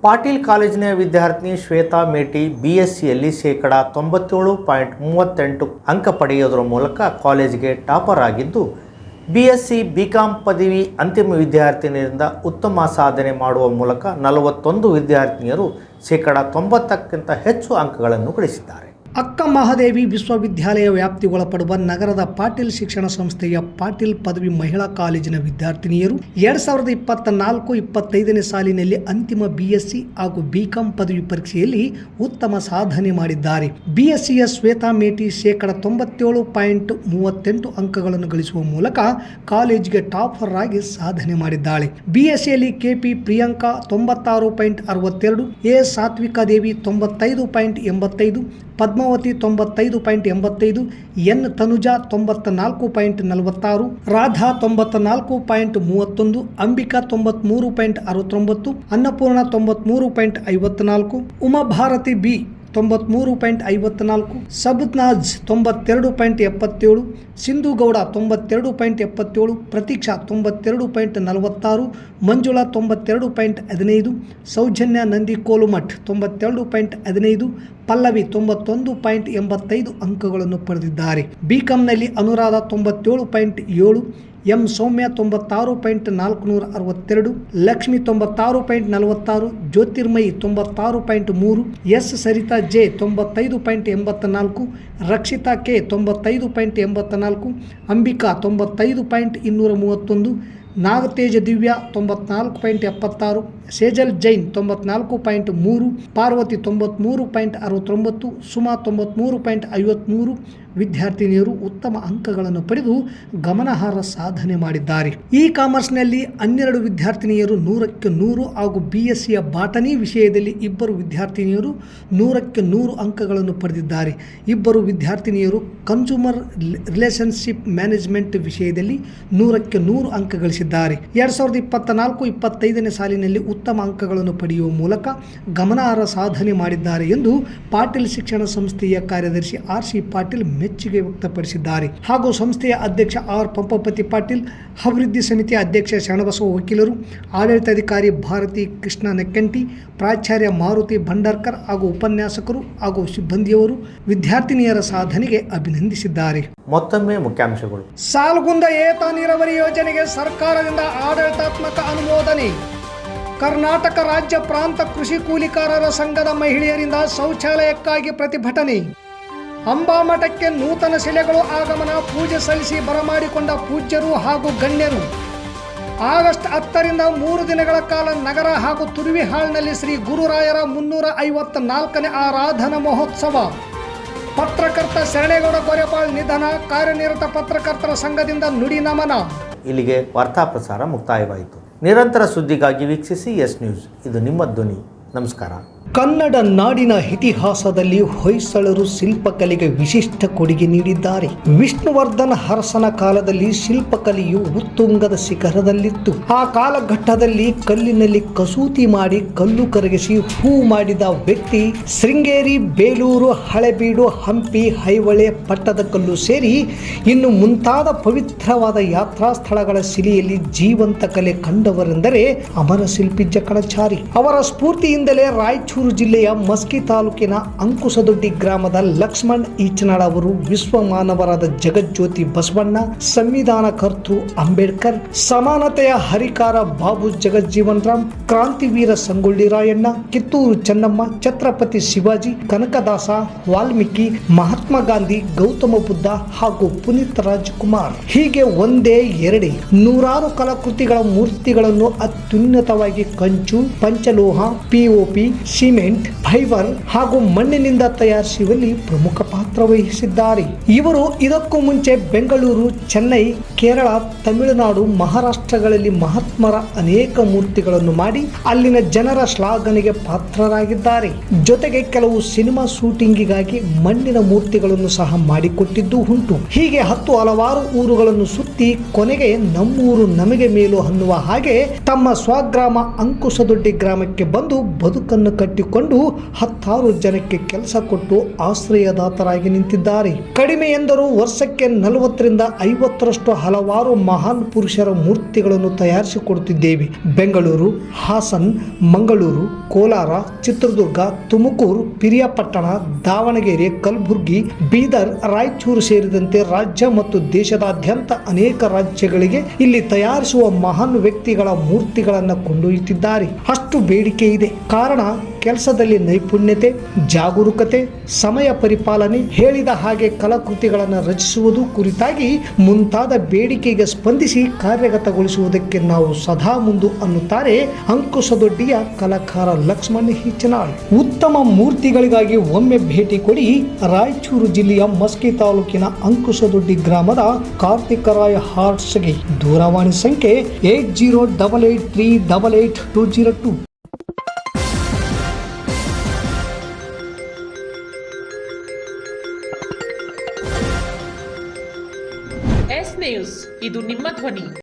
ಪಾಟೀಲ್ ಕಾಲೇಜಿನ ವಿದ್ಯಾರ್ಥಿನಿ ಶ್ವೇತಾ ಮೇಟಿ ಬಿ ಎಸ್ ಸಿಯಲ್ಲಿ ಶೇಕಡ ತೊಂಬತ್ತೇಳು ಪಾಯಿಂಟ್ ಮೂವತ್ತೆಂಟು ಅಂಕ ಪಡೆಯೋದರ ಮೂಲಕ ಕಾಲೇಜಿಗೆ ಟಾಪರ್ ಆಗಿದ್ದು ಬಿ ಎಸ್ ಸಿ ಬಿ ಪದವಿ ಅಂತಿಮ ವಿದ್ಯಾರ್ಥಿನಿಯಿಂದ ಉತ್ತಮ ಸಾಧನೆ ಮಾಡುವ ಮೂಲಕ ನಲವತ್ತೊಂದು ವಿದ್ಯಾರ್ಥಿನಿಯರು ಶೇಕಡ ತೊಂಬತ್ತಕ್ಕಿಂತ ಹೆಚ್ಚು ಅಂಕಗಳನ್ನು ಗಳಿಸಿದ್ದಾರೆ. ಅಕ್ಕ ಮಹಾದೇವಿ ವಿಶ್ವವಿದ್ಯಾಲಯ ವ್ಯಾಪ್ತಿಗೊಳಪಡುವ ನಗರದ ಪಾಟೀಲ್ ಶಿಕ್ಷಣ ಸಂಸ್ಥೆಯ ಪಾಟೀಲ್ ಪದವಿ ಮಹಿಳಾ ಕಾಲೇಜಿನ ವಿದ್ಯಾರ್ಥಿನಿಯರು ಎರಡ್ ಸಾವಿರದ ಇಪ್ಪತ್ತ ನಾಲ್ಕು ಇಪ್ಪತ್ತೈದನೇ ಸಾಲಿನಲ್ಲಿ ಅಂತಿಮ ಬಿಎಸ್ಸಿ ಹಾಗೂ ಬಿಕಾಂ ಪದವಿ ಪರೀಕ್ಷೆಯಲ್ಲಿ ಉತ್ತಮ ಸಾಧನೆ ಮಾಡಿದ್ದಾರೆ. ಬಿಎಸ್ಸಿಯ ಶ್ವೇತಾ ಮೇಟಿ ಶೇಕಡ ತೊಂಬತ್ತೇಳು ಪಾಯಿಂಟ್ ಮೂವತ್ತೆಂಟು ಅಂಕಗಳನ್ನು ಗಳಿಸುವ ಮೂಲಕ ಕಾಲೇಜಿಗೆ ಟಾಪರ್ ಆಗಿ ಸಾಧನೆ ಮಾಡಿದ್ದಾಳೆ. ಬಿಎಸ್ಸಿಯಲ್ಲಿ ಕೆಪಿ ಪ್ರಿಯಾಂಕಾ ತೊಂಬತ್ತಾರು ಪಾಯಿಂಟ್ ಅರವತ್ತೆರಡು, ಎ ಸಾತ್ವಿಕಾ ದೇವಿ ತೊಂಬತ್ತೈದು ಪಾಯಿಂಟ್ ಎಂಬತ್ತೈದು ಪದ್ಮಾವತಿ ತೊಂಬತ್ತೈದು ಪಾಯಿಂಟ್ ಎಂಬತ್ತೈದು, ಎನ್ ತನುಜಾ ತೊಂಬತ್ತ ನಾಲ್ಕು ಪಾಯಿಂಟ್ ನಲವತ್ತಾರು, ರಾಧಾ ತೊಂಬತ್ತ ನಾಲ್ಕು ಪಾಯಿಂಟ್ ಮೂವತ್ತೊಂದು, ಅಂಬಿಕಾ ತೊಂಬತ್ಮೂರು ಪಾಯಿಂಟ್ ಅರವತ್ತೊಂಬತ್ತು, ಅನ್ನಪೂರ್ಣ ತೊಂಬತ್ಮೂರು ಪಾಯಿಂಟ್ ಐವತ್ನಾಲ್ಕು ಉಮಾಭಾರತಿ ಬಿ ತೊಂಬತ್ಮೂರು ಪಾಯಿಂಟ್ ಐವತ್ನಾಲ್ಕು ಸಬ್ನಾಜ್ ತೊಂಬತ್ತೆರಡು ಪಾಯಿಂಟ್ ಎಪ್ಪತ್ತೇಳು ಸಿಂಧು ಗೌಡ ತೊಂಬತ್ತೆರಡು ಪಾಯಿಂಟ್ ಎಪ್ಪತ್ತೇಳು, ಪ್ರತೀಕ್ಷಾ ತೊಂಬತ್ತೆರಡು ಪಾಯಿಂಟ್ ನಲವತ್ತಾರು, ಮಂಜುಳಾ ತೊಂಬತ್ತೆರಡು ಪಾಯಿಂಟ್ ಹದಿನೈದು, ಸೌಜನ್ಯ ನಂದಿ ಕೋಲುಮಠ್ ತೊಂಬತ್ತೆರಡು ಪಾಯಿಂಟ್ ಹದಿನೈದು, ಪಲ್ಲವಿ ತೊಂಬತ್ತೊಂದು ಪಾಯಿಂಟ್ ಎಂಬತ್ತೈದು ಅಂಕಗಳನ್ನು ಪಡೆದಿದ್ದಾರೆ. ಬಿಕಾಂನಲ್ಲಿ ಅನುರಾಧ ತೊಂಬತ್ತೇಳು ಪಾಯಿಂಟ್ ಏಳು ಎಂ ಸೌಮ್ಯ ತೊಂಬತ್ತಾರು ಪಾಯಿಂಟ್ ನಾಲ್ಕುನೂರ ಅರವತ್ತೆರಡು ಲಕ್ಷ್ಮಿ ತೊಂಬತ್ತಾರು ಪಾಯಿಂಟ್ ನಲವತ್ತಾರು ಜ್ಯೋತಿರ್ಮಯಿ ತೊಂಬತ್ತಾರು ಪಾಯಿಂಟ್ ಮೂರು ಎಸ್ ಸರಿತಾ ಜೆ ತೊಂಬತ್ತೈದು ಪಾಯಿಂಟ್ ಎಂಬತ್ತ ನಾಲ್ಕು ರಕ್ಷಿತಾ ಕೆ ತೊಂಬತ್ತೈದು ಪಾಯಿಂಟ್ ಎಂಬತ್ತ ನಾಲ್ಕು ಅಂಬಿಕಾ ತೊಂಬತ್ತೈದು ಪಾಯಿಂಟ್ ಇನ್ನೂರ ಮೂವತ್ತೊಂದು ನಾಗತೇಜ ದಿವ್ಯ ತೊಂಬತ್ನಾಲ್ಕು ಪಾಯಿಂಟ್ ಎಪ್ಪತ್ತಾರು ಸೇಜಲ್ ಜೈನ್ ತೊಂಬತ್ನಾಲ್ಕು ಪಾಯಿಂಟ್ ಮೂರು ಪಾರ್ವತಿ ತೊಂಬತ್ಮೂರು ಪಾಯಿಂಟ್ ಅರವತ್ತೊಂಬತ್ತು ಸುಮಾ ತೊಂಬತ್ಮೂರು ಪಾಯಿಂಟ್ ಐವತ್ತ್ಮೂರು ವಿದ್ಯಾರ್ಥಿನಿಯರು ಉತ್ತಮ ಅಂಕಗಳನ್ನು ಪಡೆದು ಗಮನಾರ್ಹ ಸಾಧನೆ ಮಾಡಿದ್ದಾರೆ. ಇ ಕಾಮರ್ಸ್ನಲ್ಲಿ ಹನ್ನೆರಡು ವಿದ್ಯಾರ್ಥಿನಿಯರು ನೂರಕ್ಕೆ ನೂರು ಹಾಗೂ ಬಿ ಎಸ್ ಸಿಯ ಬಾಟನಿ ವಿಷಯದಲ್ಲಿ ಇಬ್ಬರು ವಿದ್ಯಾರ್ಥಿನಿಯರು ನೂರಕ್ಕೆ ನೂರು ಅಂಕಗಳನ್ನು ಪಡೆದಿದ್ದಾರೆ. ಇಬ್ಬರು ವಿದ್ಯಾರ್ಥಿನಿಯರು ಕನ್ಸ್ಯೂಮರ್ ರಿಲೇಷನ್ಶಿಪ್ ಮ್ಯಾನೇಜ್ಮೆಂಟ್ ವಿಷಯದಲ್ಲಿ ನೂರಕ್ಕೆ ನೂರು ಅಂಕ ಗಳಿಸಿದ್ದಾರೆ. ಎರಡ್ ಸಾವಿರದ ಇಪ್ಪತ್ತನಾಲ್ಕು ಇಪ್ಪತ್ತೈದನೇ ಸಾಲಿನಲ್ಲಿ ಉತ್ತಮ ಅಂಕಗಳನ್ನು ಪಡೆಯುವ ಮೂಲಕ ಗಮನಾರ್ಹ ಸಾಧನೆ ಮಾಡಿದ್ದಾರೆ ಎಂದು ಪಾಟೀಲ್ ಶಿಕ್ಷಣ ಸಂಸ್ಥೆಯ ಕಾರ್ಯದರ್ಶಿ ಆರ್ ಸಿ ಪಾಟೀಲ್ ಮೆಚ್ಚುಗೆ ವ್ಯಕ್ತಪಡಿಸಿದ್ದಾರೆ. ಹಾಗೂ ಸಂಸ್ಥೆಯ ಅಧ್ಯಕ್ಷ ಆರ್. ಪಂಪಪತಿ ಪಾಟೀಲ್ ಅಭಿವೃದ್ಧಿ ಸಮಿತಿ ಅಧ್ಯಕ್ಷ ಶರಣಬಸವ ವಕೀಲರು ಆಡಳಿತಾಧಿಕಾರಿ ಭಾರತಿ ಕೃಷ್ಣ ನೆಕ್ಕಂಟಿ ಪ್ರಾಚಾರ್ಯ ಮಾರುತಿ ಭಂಡಾರ್ಕರ್ ಹಾಗೂ ಉಪನ್ಯಾಸಕರು ಹಾಗೂ ಸಿಬ್ಬಂದಿಯವರು ವಿದ್ಯಾರ್ಥಿನಿಯರ ಸಾಧನೆಗೆ ಅಭಿನಂದಿಸಿದ್ದಾರೆ. ಮತ್ತೊಮ್ಮೆ ಮುಖ್ಯಾಂಶಗಳು. ಸಾಲ್ಗುಂದ ಏತ ನೀರಾವರಿ ಯೋಜನೆಗೆ ಸರ್ಕಾರದಿಂದ ಆಡಳಿತಾತ್ಮಕ ಅನುಮೋದನೆ. ಕರ್ನಾಟಕ ರಾಜ್ಯ ಪ್ರಾಂತ ಕೃಷಿ ಕೂಲಿಕಾರರ ಸಂಘದ ಮಹಿಳೆಯರಿಂದ ಶೌಚಾಲಯಕ್ಕಾಗಿ ಪ್ರತಿಭಟನೆ. ಅಂಬಾಮಠಕ್ಕೆ ನೂತನ ಶಿಲೆಗಳು ಆಗಮನ, ಪೂಜೆ ಸಲ್ಲಿಸಿ ಬರಮಾಡಿಕೊಂಡ ಪೂಜ್ಯರು ಹಾಗೂ ಗಣ್ಯರು. ಆಗಸ್ಟ್ ಹತ್ತರಿಂದ ಮೂರು ದಿನಗಳ ಕಾಲ ನಗರ ಹಾಗೂ ತುರುವಿಹಾಳ್ನಲ್ಲಿ ಶ್ರೀ ಗುರುರಾಯರ ಮುನ್ನೂರ ಐವತ್ತ ನಾಲ್ಕನೇ ಆರಾಧನಾ ಮಹೋತ್ಸವ. ಪತ್ರಕರ್ತ ಶರಣೇಗೌಡ ಕೊರೆಪಾಳ್ ನಿಧನ, ಕಾರ್ಯನಿರತ ಪತ್ರಕರ್ತರ ಸಂಘದಿಂದ ನುಡಿ ನಮನ. ಇಲ್ಲಿಗೆ ವಾರ್ತಾ ಪ್ರಸಾರ ಮುಕ್ತಾಯವಾಯಿತು. ನಿರಂತರ ಸುದ್ದಿಗಾಗಿ ವೀಕ್ಷಿಸಿ ಎಸ್ ನ್ಯೂಸ್. ಇದು ನಿಮ್ಮ ಧ್ವನಿ. ನಮಸ್ಕಾರ. ಕನ್ನಡ ನಾಡಿನ ಇತಿಹಾಸದಲ್ಲಿ ಹೊಯ್ಸಳರು ಶಿಲ್ಪಕಲೆಗೆ ವಿಶಿಷ್ಟ ಕೊಡುಗೆ ನೀಡಿದ್ದಾರೆ. ವಿಷ್ಣುವರ್ಧನ ಹರಸನ ಕಾಲದಲ್ಲಿ ಶಿಲ್ಪಕಲೆಯು ಉತ್ತುಂಗದ ಶಿಖರದಲ್ಲಿತ್ತು. ಆ ಕಾಲಘಟ್ಟದಲ್ಲಿ ಕಲ್ಲಿನಲ್ಲಿ ಕಸೂತಿ ಮಾಡಿ ಕಲ್ಲು ಕರಗಿಸಿ ಹೂ ಮಾಡಿದ ವ್ಯಕ್ತಿ ಶೃಂಗೇರಿ ಬೇಲೂರು ಹಳೆಬೀಡು ಹಂಪಿ ಐಹೊಳೆ ಪಟ್ಟದಕಲ್ಲು ಸೇರಿ ಇನ್ನು ಮುಂತಾದ ಪವಿತ್ರವಾದ ಯಾತ್ರಾ ಸ್ಥಳಗಳ ಸಿಲಿಯಲ್ಲಿ ಜೀವಂತ ಕಲೆ ಕಂಡವರೆಂದರೆ ಅಮರ ಶಿಲ್ಪಿ ಜಕಣಚಾರಿ. ಅವರ ಸ್ಫೂರ್ತಿಯಿಂದಲೇ ರಾಯಚೂರು ಜಿಲ್ಲೆಯ ಮಸ್ಕಿ ತಾಲೂಕಿನ ಅಂಕುಸದೊಡ್ಡಿ ಗ್ರಾಮದ ಲಕ್ಷ್ಮಣ್ ಈಚನಾಳ ಅವರು ವಿಶ್ವ ಮಾನವರಾದ ಜಗಜ್ಯೋತಿ ಬಸವಣ್ಣ, ಸಂವಿಧಾನ ಕರ್ತೃ ಅಂಬೇಡ್ಕರ್, ಸಮಾನತೆಯ ಹರಿಕಾರ ಬಾಬು ಜಗಜ್ಜೀವನ್ ರಾಮ್ ಕ್ರಾಂತಿವೀರ ಸಂಗೊಳ್ಳಿ ರಾಯಣ್ಣ, ಕಿತ್ತೂರು ಚೆನ್ನಮ್ಮ, ಛತ್ರಪತಿ ಶಿವಾಜಿ, ಕನಕದಾಸ, ವಾಲ್ಮೀಕಿ, ಮಹಾತ್ಮ ಗಾಂಧಿ, ಗೌತಮ ಬುದ್ಧ ಹಾಗೂ ಪುನೀತ್ ರಾಜ್ಕುಮಾರ್. ಹೀಗೆ ಒಂದೇ ಎರಡೇ ನೂರಾರು ಕಲಾಕೃತಿಗಳ ಮೂರ್ತಿಗಳನ್ನು ಅತ್ಯುನ್ನತವಾಗಿ ಕಂಚು, ಪಂಚಲೋಹ ಪಿಒಪಿ cement ಫೈಬರ್ ಹಾಗೂ ಮಣ್ಣಿನಿಂದ ತಯಾರಿಸುವಲ್ಲಿ ಪ್ರಮುಖ ಪಾತ್ರ ವಹಿಸಿದ್ದಾರೆ. ಇವರು ಇದಕ್ಕೂ ಮುಂಚೆ ಬೆಂಗಳೂರು, ಚೆನ್ನೈ, ಕೇರಳ, ತಮಿಳುನಾಡು, ಮಹಾರಾಷ್ಟ್ರಗಳಲ್ಲಿ ಮಹಾತ್ಮರ ಅನೇಕ ಮೂರ್ತಿಗಳನ್ನು ಮಾಡಿ ಅಲ್ಲಿನ ಜನರ ಶ್ಲಾಘನೆಗೆ ಪಾತ್ರರಾಗಿದ್ದಾರೆ. ಜೊತೆಗೆ ಕೆಲವು ಸಿನಿಮಾ ಶೂಟಿಂಗಿಗಾಗಿ ಮಣ್ಣಿನ ಮೂರ್ತಿಗಳನ್ನು ಸಹ ಮಾಡಿಕೊಟ್ಟಿದ್ದು ಉಂಟು. ಹೀಗೆ ಹತ್ತು ಹಲವಾರು ಊರುಗಳನ್ನು ಸುತ್ತಿ ಕೊನೆಗೆ ನಮ್ಮೂರು ನಮಗೆ ಮೇಲು ಅನ್ನುವ ಹಾಗೆ ತಮ್ಮ ಸ್ವಗ್ರಾಮ ಅಂಕುಶದೊಡ್ಡಿ ಗ್ರಾಮಕ್ಕೆ ಬಂದು ಬದುಕನ್ನು ಕಟ್ಟಿಕೊಂಡು ಹತ್ತಾರು ಜನಕ್ಕೆ ಕೆಲಸ ಕೊಟ್ಟು ಆಶ್ರಯದಾತರಾಗಿ ನಿಂತಿದ್ದಾರೆ. ಕಡಿಮೆ ಎಂದರೂ ವರ್ಷಕ್ಕೆ ನಲವತ್ತರಿಂದ ಐವತ್ತರಷ್ಟು ಹಲವಾರು ಮಹಾನ್ ಪುರುಷರ ಮೂರ್ತಿಗಳನ್ನು ತಯಾರಿಸಿಕೊಡುತ್ತಿದ್ದೇವೆ. ಬೆಂಗಳೂರು, ಹಾಸನ್, ಮಂಗಳೂರು, ಕೋಲಾರ, ಚಿತ್ರದುರ್ಗ, ತುಮಕೂರು, ಪಿರಿಯಾಪಟ್ಟಣ, ದಾವಣಗೆರೆ, ಕಲಬುರಗಿ, ಬೀದರ್, ರಾಯಚೂರು ಸೇರಿದಂತೆ ರಾಜ್ಯ ಮತ್ತು ದೇಶದಾದ್ಯಂತ ಅನೇಕ ರಾಜ್ಯಗಳಿಗೆ ಇಲ್ಲಿ ತಯಾರಿಸುವ ಮಹಾನ್ ವ್ಯಕ್ತಿಗಳ ಮೂರ್ತಿಗಳನ್ನು ಕೊಂಡೊಯ್ಯುತ್ತಿದ್ದಾರೆ. ಅಷ್ಟು ಬೇಡಿಕೆ ಇದೆ. ಕಾರಣ ಕೆಲಸದಲ್ಲಿ ನೈಪುಣ್ಯತೆ, ಜಾಗರೂಕತೆ, ಸಮಯ ಪರಿಪಾಲನೆ ಹೇಳಿದ ಹಾಗೆ ಕಲಾಕೃತಿಗಳನ್ನು ರಚಿಸುವುದು ಕುರಿತಾಗಿ ಮುಂತಾದ ಬೇಡಿಕೆಗೆ ಸ್ಪಂದಿಸಿ ಕಾರ್ಯಗತಗೊಳಿಸುವುದಕ್ಕೆ ನಾವು ಸದಾ ಮುಂದು ಅನ್ನುತ್ತಾರೆ ಅಂಕುಶದೊಡ್ಡಿಯ ಕಲಾಕಾರ ಲಕ್ಷ್ಮಣ್ ಹಿಚನಾಳ್ ಉತ್ತಮ ಮೂರ್ತಿಗಳಿಗಾಗಿ ಒಮ್ಮೆ ಭೇಟಿ ಕೊಡಿ ರಾಯಚೂರು ಜಿಲ್ಲೆಯ ಮಸ್ಕಿ ತಾಲೂಕಿನ ಅಂಕುಶದೊಡ್ಡಿ ಗ್ರಾಮದ ಕಾರ್ತಿಕರಾಯ ಹಾರ್ಟ್ಸ್ಗೆ ದೂರವಾಣಿ ಸಂಖ್ಯೆ eight zero double eight three double eight two zero two. ಇದು ನಿಮ್ಮ ಧ್ವನಿ.